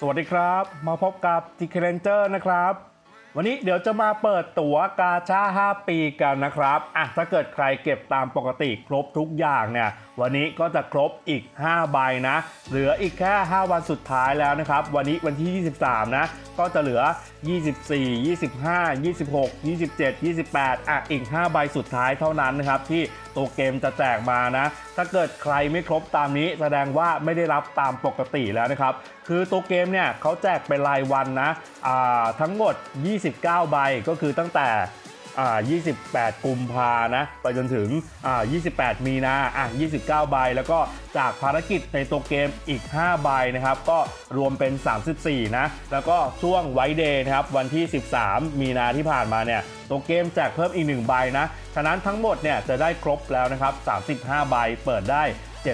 สวัสดีครับ มาพบกับ t ิ k เ r นเจอร์นะครับ วันนี้เดี๋ยวจะมาเปิดตั๋วกาชา 5 ปีกันนะครับอะถ้าเกิดใครเก็บตามปกติครบทุกอย่างเนี่ยวันนี้ก็จะครบอีก 5 ใบนะ เหลืออีกแค่ 5 วันสุดท้ายแล้วนะครับ วันนี้วันที่ 23 นะ ก็จะเหลือ 24 25 26 27 28 อะ อีก 5 ใบสุดท้ายเท่านั้นนะครับที่ ตัวเกมจะแจกมานะ ถ้าเกิดใครไม่ครบตามนี้แสดงว่าไม่ได้รับตามปกติแล้วนะครับ คือตัวเกมเนี่ยเขาแจกเป็นรายวันนะอ่าทั้งหมด 29 ใบก็คือตั้งแต่ อ่า28 กุมภานะ ไปจนถึงอ่า28 มีนาอะ29 ใบ แล้วก็จากภารกิจในตัวเกมอีก 5 ใบนะครับ ก็รวมเป็น 34 นะ แล้วก็ช่วงไวเดย์นะครับ วันที่ 13 มีนาที่ผ่านมาเนี่ยตัวเกมแจกเพิ่มอีก 1 ใบนะ ฉะนั้นทั้งหมดเนี่ยจะได้ครบแล้วนะครับ 35 ใบ เปิดได้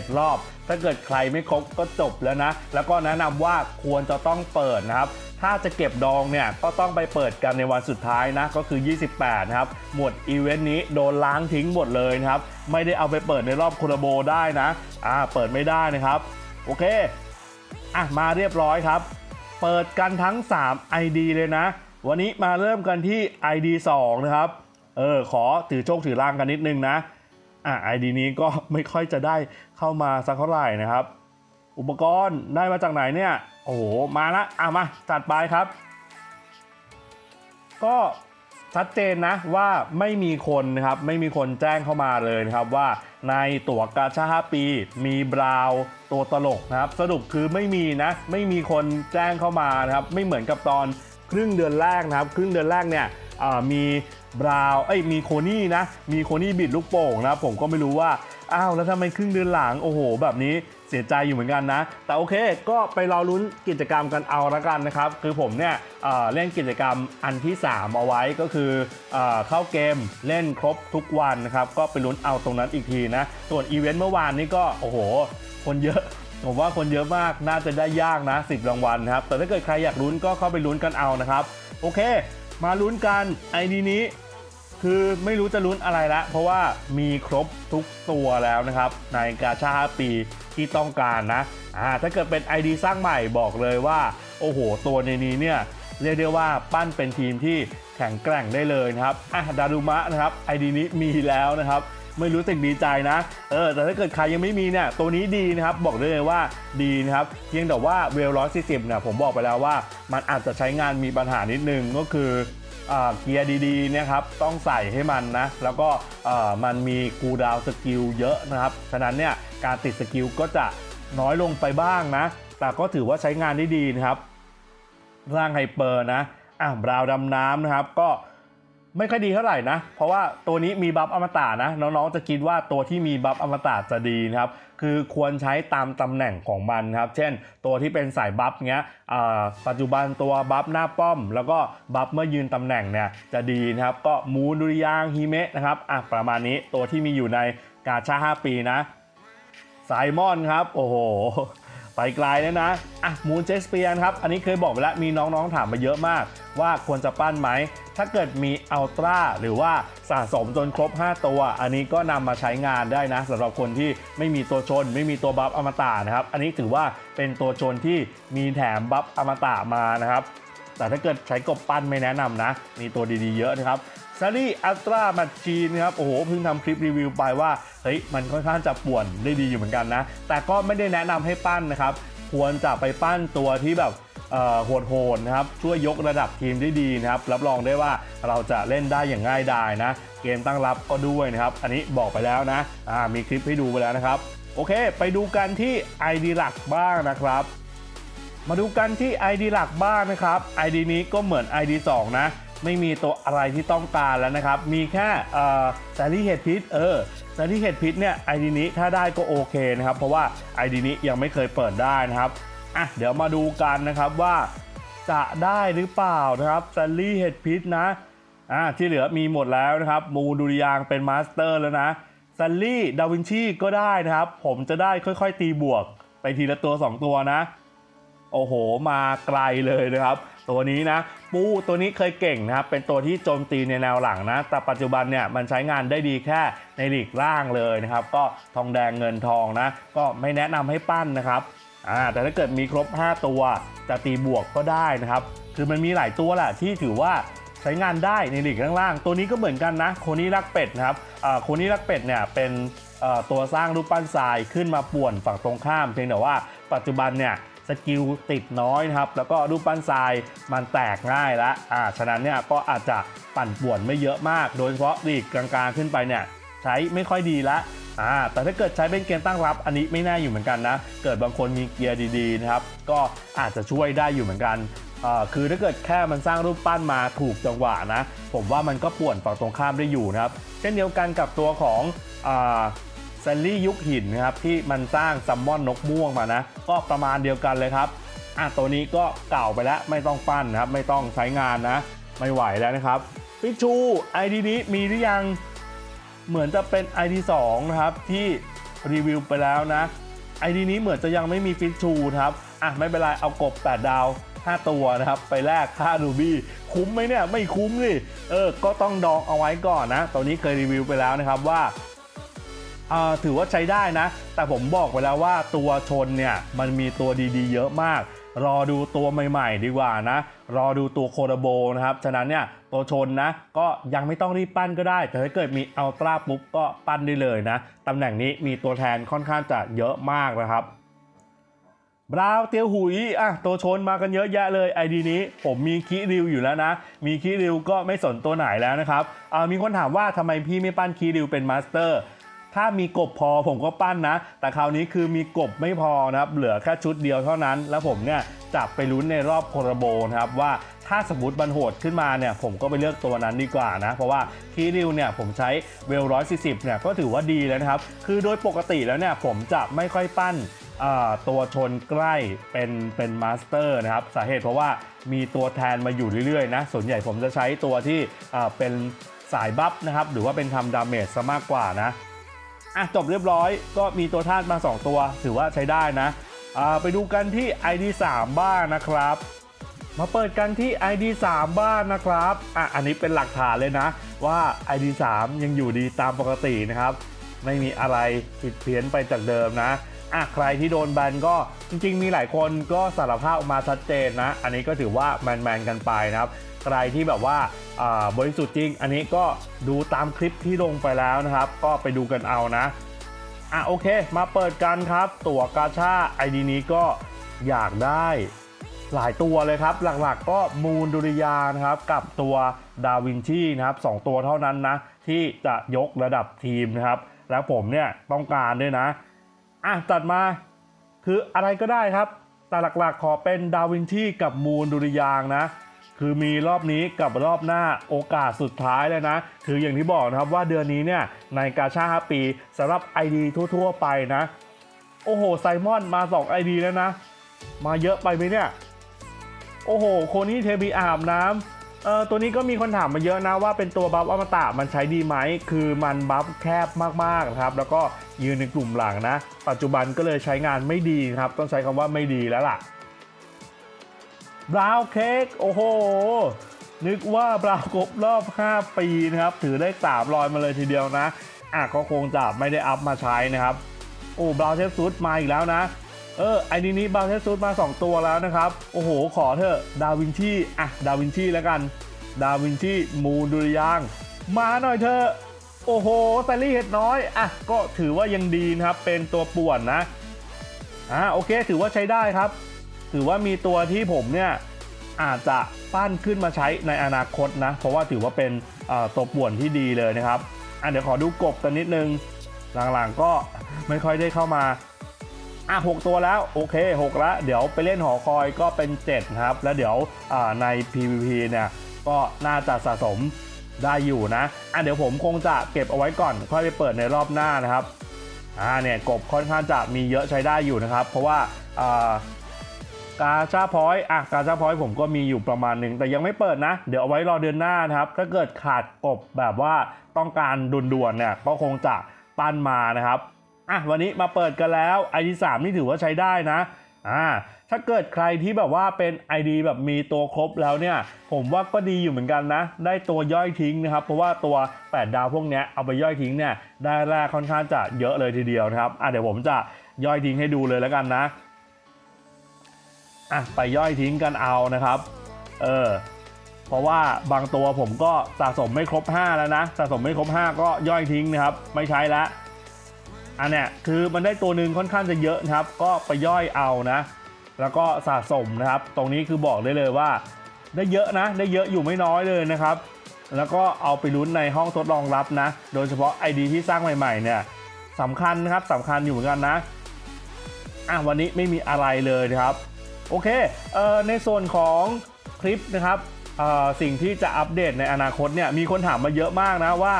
7 รอบ ถ้าเกิดใครไม่ครบก็จบแล้วนะ แล้วก็แนะนำว่าควรจะต้องเปิดนะครับถ้าจะเก็บดองเนี่ยก็ต้องไปเปิดกันในวันสุดท้ายนะก็คือ 28 นะครับ หมดอีเวนต์นี้โดนล้างทิ้งหมดเลยนะครับ ไม่ได้เอาไปเปิดในรอบคูรโบได้นะอ่าเปิดไม่ได้นะครับ โอเคอะมาเรียบร้อยครับ เปิดกันทั้ง 3 ID เลยนะ วันนี้มาเริ่มกันที่ ID 2 นะครับ เออขอถือโชคถือลางกันนิดนึงนะ อะ ID นี้ก็ไม่ค่อยจะได้เข้ามาสักเท่าไหร่นะครับ อุปกรณ์ได้มาจากไหนเนี่ย โอ้โห มาละอะมาจัดไปครับ ก็ชัดเจนนะว่าไม่มีคนนะครับไม่มีคนแจ้งเข้ามาเลยนะครับว่าในตั๋วกาชา5ปี มีบราว์ตัวตลกนะครับ สรุปคือไม่มีนะไม่มีคนแจ้งเข้ามานะครับ ไม่เหมือนกับตอนครึ่งเดือนแรกนะครับ ครึ่งเดือนแรกเนี่ยมี บราวน์เอ้ยมีโคนี่นะ มีโคนี่บิดลูกโป่งนะ ผมก็ไม่รู้ว่า อ้าว แล้วทำไมครึ่งเดือนหลัง โอ้โห แบบนี้เสียใจอยู่เหมือนกันนะ แต่โอเค ก็ไปรอลุ้นกิจกรรมกันเอาละกันนะครับ คือผมเนี่ยเเล่นกิจกรรมอันที่ 3 เอาไว้ก็คือเอเข้าเกมเล่นครบทุกวันนะครับ ก็ไปลุ้นเอาตรงนั้นอีกทีนะ ส่วนอีเวนต์เมื่อวานนี้ก็ โอ้โห คนเยอะผมว่าคนเยอะมากน่าจะได้ยากนะ 10 รางวัลครับ แต่ถ้าเกิดใครอยากลุ้นก็เข้าไปลุ้นกันเอานะครับ โอเค มาลุ้นกันไอดีนี้ คือไม่รู้จะลุ้นอะไรละ เพราะว่ามีครบทุกตัวแล้วนะครับ ในกาชา5ปีที่ต้องการนะอ่าถ้าเกิดเป็น ID สร้างใหม่บอกเลยว่า โอ้โห ตัวในนี้เนี่ย เรียกได้ว่าปั้นเป็นทีมที่แข็งแกร่งได้เลยนะครับอะดารุมะนะครับ ID นี้มีแล้วนะครับ ไม่รู้สึกดีใจนะ เออ แต่ถ้าเกิดใครยังไม่มีเนี่ย ตัวนี้ดีนะครับ บอกได้เลยว่าดีนะครับ เพียงแต่ว่าเวลร้อยสี่สิบเนี่ยผมบอกไปแล้วว่า มันอาจจะใช้งานมีปัญหานิดนึงก็คือ เกียร์ดีๆเนะครับต้องใส่ให้มันนะ แล้วก็มันมีกูดาวสกิลเยอะนะครับ ฉะนั้นเนี่ยการติดสกิลก็จะน้อยลงไปบ้างนะ แต่ก็ถือว่าใช้งานได้ดีนะครับ ร่างไฮเปอร์นะอะบราวดำน้ำนะครับก็ ไม่ค่อยดีเท่าไหร่นะ เพราะว่าตัวนี้มีบัฟอมตะนะ น้องๆจะคิดว่าตัวที่มีบัฟอมตะจะดีนะครับ คือควรใช้ตามตำแหน่งของมันครับ เช่น ตัวที่เป็นสายบัฟเงี้ยปัจจุบันตัวบัฟหน้าป้อม แล้วก็บัฟเมื่อยืนตำแหน่งเนี่ยจะดีนะครับ ก็มูนดุริยางฮิเมะนะครับอะประมาณนี้ตัวที่มีอยู่ในกาชา5ปีนะไซมอนครับ โอ้โหไปไกลแล้วนะอะมูนเจสเปียนครับ อันนี้เคยบอกไปแล้วมีน้องๆถามมาเยอะมาก ว่าควรจะปั้นไหม ถ้าเกิดมีอัลตร้าหรือว่าสะสมจนครบ 5 ตัว อันนี้ก็นำมาใช้งานได้นะสำหรับคนที่ไม่มีตัวชน ไม่มีตัวบัฟอมตะนะครับ อันนี้ถือว่าเป็นตัวชนที่มีแถมบัฟอมตะมานะครับแต่ถ้าเกิดใช้กบปั้นไม่แนะนำนะ มีตัวดีๆเยอะนะครับซารีอัลตร้ามชชีนครับ โอ้โห เพิ่งทำคลิปรีวิวไปว่า เฮ้ย มันค่อนข้างจะป่วนได้ดีอยู่เหมือนกันนะ แต่ก็ไม่ได้แนะนำให้ปั้นนะครับ ควรจะไปปั้นตัวที่แบบ เอ่อโหดนะครับช่วยยกระดับทีมได้ดีนะครับรับรองได้ว่าเราจะเล่นได้อย่างง่ายดายนะ เกมตั้งรับก็ด้วยนะครับอันนี้บอกไปแล้วนะมีคลิปให้ดูไปแล้วนะครับ โอเค ไปดูกันที่ ID หลักบ้างนะครับมาดูกันที่ ID หลักบ้างนะครับ ID นี้ก็เหมือน ID 2 นะ ไม่มีตัวอะไรที่ต้องการแล้วนะครับ มีแค่แซลลี่เฮดพิทเออแซลลี่เฮดพิทเนี่ย ID นี้ถ้าได้ก็โอเคนะครับ เพราะว่า ID นี้ยังไม่เคยเปิดได้นะครับ อะเดี๋ยวมาดูกันนะครับว่าจะได้หรือเปล่านะครับแซลลี่เฮดพิทนะอ่าที่เหลือมีหมดแล้วนะครับ มูดุริยางเป็นมาสเตอร์แล้วนะซันลี่ดาวินชีก็ได้นะครับ ผมจะได้ค่อยๆ ตีบวก ไปทีละตัว 2 ตัวนะ โอ้โห มาไกลเลยนะครับ ตัวนี้นะ ปูตัวนี้เคยเก่งนะครับ เป็นตัวที่โจมตีในแนวหลังนะ แต่ปัจจุบันเนี่ยมันใช้งานได้ดีแค่ในหลีกล่างเลยนะครับ ก็ทองแดงเงินทองนะ ก็ไม่แนะนำให้ปั้นนะครับ อ่าแต่ถ้าเกิดมีครบ 5 ตัวจะตีบวกก็ได้นะครับ คือมันมีหลายตัวแหละที่ถือว่าใช้งานได้ในลีกข้างล่าง ตัวนี้ก็เหมือนกันนะโคนี่รักเป็ดนะครับอ่าโคนี่รักเป็ดเนี่ยเป็นตัวสร้างรูปปั้นทรายขึ้นมาป่วนฝั่งตรงข้าม เพียงแต่ว่าปัจจุบันเนี่ยสกิลติดน้อยนะครับ แล้วก็รูปปั้นทรายมันแตกง่ายแล้วอ่าฉะนั้นเนี่ยก็อาจจะปั่นป่วนไม่เยอะมาก โดยเฉพาะลีกกลางๆขึ้นไปเนี่ยใช้ไม่ค่อยดีละ อ่าแต่ถ้าเกิดใช้เป็นเกมตั้งรับ อันนี้ไม่แน่อยู่เหมือนกันนะ เกิดบางคนมีเกียร์ดีๆนะครับ ก็อาจจะช่วยได้อยู่เหมือนกันคือถ้าเกิดแค่มันสร้างรูปปั้นมาถูกจังหวะนะ ผมว่ามันก็ป่วนฝั่งตรงข้ามได้อยู่นะครับ เช่นเดียวกันกับตัวของแซลลี่ยุคหินนะครับที่มันสร้างซัมมอนนกม่วงมานะ ก็ประมาณเดียวกันเลยครับอะตัวนี้ก็เก่าไปแล้วไม่ต้องปั้นนะครับ ไม่ต้องใช้งานนะ ไม่ไหวแล้วนะครับพิชูไอดีนี้มีหรือยัง เหมือนจะเป็น ID 2นะครับที่รีวิวไปแล้วนะ ID นี้เหมือนจะยังไม่มีฟิชชูครับอะไม่เป็นไรเอากบ 8 ดาว 5 ตัวนะครับ ไปแลกค่าดูบี้คุ้มไหมเนี่ย ไม่คุ้มสิเออ ก็ต้องดองเอาไว้ก่อนนะตัวนี้เคยรีวิวไปแล้วนะครับว่าอ่าถือว่าใช้ได้นะ แต่ผมบอกไปแล้วว่าตัวชนเนี่ยมันมีตัวดีๆ เยอะมาก รอดูตัวใหม่ๆ ดีกว่านะ รอดูตัวโคโรโบนะครับ ฉะนั้นเนี่ยตัวชนนะ ก็ยังไม่ต้องรีบปั้นก็ได้ แต่ถ้าเกิดมีอัลตร้าปุ๊บก็ปั้นได้เลยนะ ตำแหน่งนี้มีตัวแทนค่อนข้างจะเยอะมากนะครับบราว์เตียวหุยอะตัวชนมากันเยอะแยะเลยไอดีนี้ ผมมีคีริวอยู่แล้วนะ มีคีริวก็ไม่สนตัวไหนแล้วนะครับอ่ามีคนถามว่าทำไมพี่ไม่ปั้นคีริวเป็นมาสเตอร์ ถ้ามีกบพอผมก็ปั้นนะ แต่คราวนี้คือมีกบไม่พอนะครับ เหลือแค่ชุดเดียวเท่านั้น แล้วผมเนี่ยจะไปลุ้นในรอบโคราโบนะครับว่าถ้าสมมติบันโหดขึ้นมาเนี่ยผมก็ไปเลือกตัวนั้นดีกว่านะ เพราะว่าคีริวเนี่ยผมใช้เวลร้อยสี่สิบเนี่ยก็ถือว่าดีแล้วนะครับ คือโดยปกติแล้วเนี่ยผมจะไม่ค่อยปั้นตัวชนใกล้เป็นเป็นมาสเตอร์นะครับ สาเหตุเพราะว่ามีตัวแทนมาอยู่เรื่อยๆนะ ส่วนใหญ่ผมจะใช้ตัวที่เป็นสายบัฟนะครับ หรือว่าเป็นทำดาเมจซะมากกว่านะ อะจบเรียบร้อยก็มีตัวธาตุมา 2 ตัว ถือว่าใช้ได้นะอ่าไปดูกันที่ ID 3 บ้างนะครับ มาเปิดกันที่ ID 3 บ้านนะครับอะอันนี้เป็นหลักฐานเลยนะ ว่า ID 3 ยังอยู่ดีตามปกตินะครับ ไม่มีอะไรผิดเพี้ยนไปจากเดิมนะอะใครที่โดนแบนก็จริง ๆ มีหลายคนก็สารภาพออกมาชัดเจนนะ อันนี้ก็ถือว่าแมนๆกันไปนะครับ ใครที่แบบว่าบริสุทธิ์จริง อันนี้ก็ดูตามคลิปที่ลงไปแล้วนะครับ ก็ไปดูกันเอานะอะโอเค มาเปิดกันครับ ตั๋วกาชาไอดีนี้ก็อยากได้หลายตัวเลยครับ หลักๆก็มูลดุริยานะครับ กับตัวดาวินชีนะครับสองตัวเท่านั้นนะ ที่จะยกระดับทีมนะครับ แล้วผมเนี่ยต้องการด้วยนะอะจัดมาคืออะไรก็ได้ครับ แต่หลักๆขอเป็นดาวินชีกับมูลดุริยางนะ คือมีรอบนี้กับรอบหน้าโอกาสสุดท้ายเลยนะ คืออย่างที่บอกนะครับว่าเดือนนี้เนี่ยในกาชา5ปีสำหรับ ID ทั่ว ๆ ไปนะ โอ้โหไซมอนมา 2 ID แล้วนะ มาเยอะไปไหมเนี่ย โอ้โห โคนี่เทบีอาบน้ำเออตัวนี้ก็มีคนถามมาเยอะนะว่าเป็นตัวบัฟอมตะมันใช้ดีไหม คือมันบัฟแคบมากๆครับแล้วก็ยืนในกลุ่มหลังนะ ปัจจุบันก็เลยใช้งานไม่ดีครับ ต้องใช้คำว่าไม่ดีแล้วล่ะ บราว์เค้กโอ้โห นึกว่าบราวครบรอบ 5 ปีนะครับ ถือได้3รอยมาเลยทีเดียวนะอะก็คงจะไม่ได้อัพมาใช้นะครับ โอ้บราวเทสซูดมาอีกแล้วนะ เออไอดีนี้บราวเทสซูดมา 2 ตัวแล้วนะครับ โอ้โห ขอเถอะดาวินชีอะดาวินชีแล้วกัน ดาวินชีมูดุริยาง มาหน่อยเถอะโอ้โหแซลลี่เห็ดน้อยอะก็ถือว่ายังดีนะครับเป็นตัวป่วนนะอ่าโอเคถือว่าใช้ได้ครับ ถือว่ามีตัวที่ผมเนี่ยอาจจะปั้นขึ้นมาใช้ในอนาคตนะ เพราะว่าถือว่าเป็นตัวป่วนที่ดีเลยนะครับอะเดี๋ยวขอดูกบกันนิดนึง หลังๆก็ไม่ค่อยได้เข้ามาอะหกตัวแล้วโอเค 6ล้วเดี๋ยวไปเล่นหอคอยก็เป็น 7 ครับ แล้วเดี๋ยวใน PVP เนี่ยก็น่าจะสะสมได้อยู่นะอะเดี๋ยวผมคงจะเก็บเอาไว้ก่อน ค่อยไปเปิดในรอบหน้านะครับอ่าเนี่ยกบค่อนข้างจะมีเยอะใช้ได้อยู่นะครับ เพราะว่า กาชาพอยต์อะกาชาพอยผมก็มีอยู่ประมาณหนึ่งแต่ยังไม่เปิดนะ เดี๋ยวเอาไว้รอเดือนหน้านะครับ ถ้าเกิดขาดกบแบบว่าต้องการด่วนๆเนี่ยก็คงจะปั้นมานะครับอะวันนี้มาเปิดกันแล้ว ID 3นี่ถือว่าใช้ได้นะอ่าถ้าเกิดใครที่แบบว่าเป็น ID แบบมีตัวครบแล้วเนี่ย ผมว่าก็ดีอยู่เหมือนกันนะ ได้ตัวย่อยทิ้งนะครับ เพราะว่าตัว 8 ดาวพวกเนี้ยเอาไปย่อยทิ้งเนี่ยได้แรกค่อนข้างจะเยอะเลยทีเดียวนะครับอะเดี๋ยวผมจะย่อยทิ้งให้ดูเลยแล้วกันนะ อะไปย่อยทิ้งกันเอานะครับ เออ เพราะว่าบางตัวผมก็สะสมไม่ครบ 5 แล้วนะสะสมไม่ครบ 5 ก็ย่อยทิ้งนะครับ ไม่ใช้ละอันเนี้ยคือมันได้ตัวหนึ่งค่อนข้างจะเยอะนะครับ ก็ไปย่อยเอานะ แล้วก็สะสมนะครับ ตรงนี้คือบอกได้เลยว่า ได้เยอะนะ ได้เยอะอยู่ไม่น้อยเลยนะครับ แล้วก็เอาไปลุ้นในห้องทดลองรับนะ โดยเฉพาะ ID ที่สร้างใหม่ๆเนี่ยสำคัญนะครับสำคัญอยู่เหมือนกันนะอะวันนี้ไม่มีอะไรเลยนะครับ โอเคเอ่อในส่วนของคลิปนะครับสิ่งที่จะอัปเดตในอนาคตเนี่ยมีคนถามมาเยอะมากนะว่า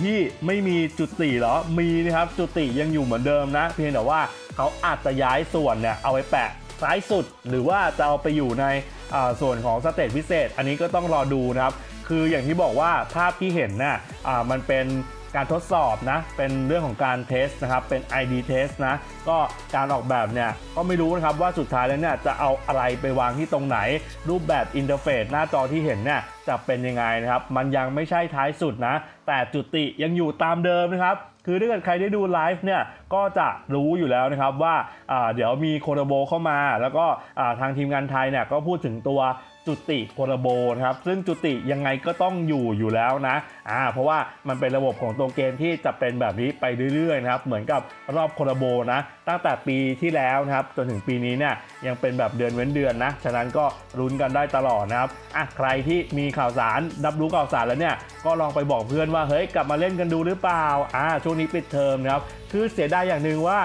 พี่ไม่มีจุติเหรอ มีนะครับจุติยังอยู่เหมือนเดิมนะ เพียงแต่ว่าเขาอาจจะย้ายส่วนเนี่ยเอาไปแปะซ้ายสุด หรือว่าจะเอาไปอยู่ในส่วนของสเตจพิเศษ อันนี้ก็ต้องรอดูนะครับ คืออย่างที่บอกว่าภาพที่เห็นน่ะอ่ามันเป็น การทดสอบนะ เป็นเรื่องของการเทสนะครับ เป็น ID test นะ ก็การออกแบบเนี่ย ก็ไม่รู้นะครับว่าสุดท้ายแล้วเนี่ยจะเอาอะไรไปวางที่ตรงไหน รูปแบบอินเทอร์เฟซหน้าจอที่เห็นเนี่ยจะเป็นยังไงนะครับ มันยังไม่ใช่ท้ายสุดนะ แต่จุติยังอยู่ตามเดิมนะครับ คือถ้าเกิดใครได้ดูไลฟ์เนี่ยก็จะรู้อยู่แล้วนะครับว่าเดี๋ยวมีโคโรโบเข้ามา แล้วก็ทางทีมงานไทยเนี่ยก็พูดถึงตัวจุติโคโรโบนะครับซึ่งจุติยังไงก็ต้องอยู่อยู่แล้วนะอ่าเพราะว่ามันเป็นระบบของตัวเกมที่จะเป็นแบบนี้ไปเรื่อยๆนะครับเหมือนกับรอบโคโรโบนะตั้งแต่ปีที่แล้วนะครับจนถึงปีนี้เนี่ยยังเป็นแบบเดือนเว้นเดือนนะฉะนั้นก็ลุ้นกันได้ตลอดนะครับอะใครที่มีข่าวสารรับรู้ข่าวสารแล้วเนี่ยก็ลองไปบอกเพื่อนว่าเฮ้ยกลับมาเล่นกันดูหรือเปล่าอ่าช่วงนี้ปิดเทอมนะครับคือเสียดายอย่างหนึ่งว่า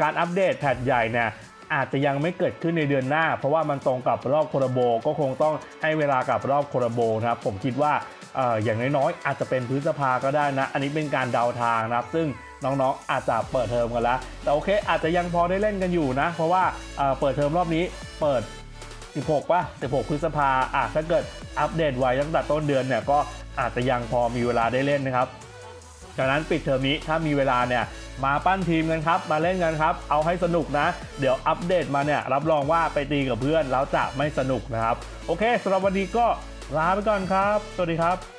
การอัปเดตแพทใหญ่เนี่ยอาจจะยังไม่เกิดขึ้นในเดือนหน้า เพราะว่ามันตรงกับรอบโครโบ ก็คงต้องให้เวลากับรอบโครโบนะครับผมคิดว่าออย่างน้อยๆอาจจะเป็นพฤษภาก็ได้นะ อันนี้เป็นการเดาทางนะครับ ซึ่งน้องๆอาจจะเปิดเทอมกันแล้ว แต่โอเค อาจจะยังพอได้เล่นกันอยู่นะ เพราะว่าเอ่อเปิดเทอมรอบนี้เปิด 16ป่ะ16 พฤษภาอะถ้าเกิดอัปเดตไว้ตั้งแต่ต้นเดือนเนี่ยก็อาจจะยังพอมีเวลาได้เล่นนะครับ จากนั้นปิดเทอมนี้ถ้ามีเวลาเนี่ยมาปั้นทีมกันครับ มาเล่นกันครับ เอาให้สนุกนะ เดี๋ยวอัปเดตมาเนี่ยรับรองว่าไปตีกับเพื่อนแล้วจะไม่สนุกนะครับ โอเคสำหรับวันนี้ก็ลาไปก่อนครับ สวัสดีครับ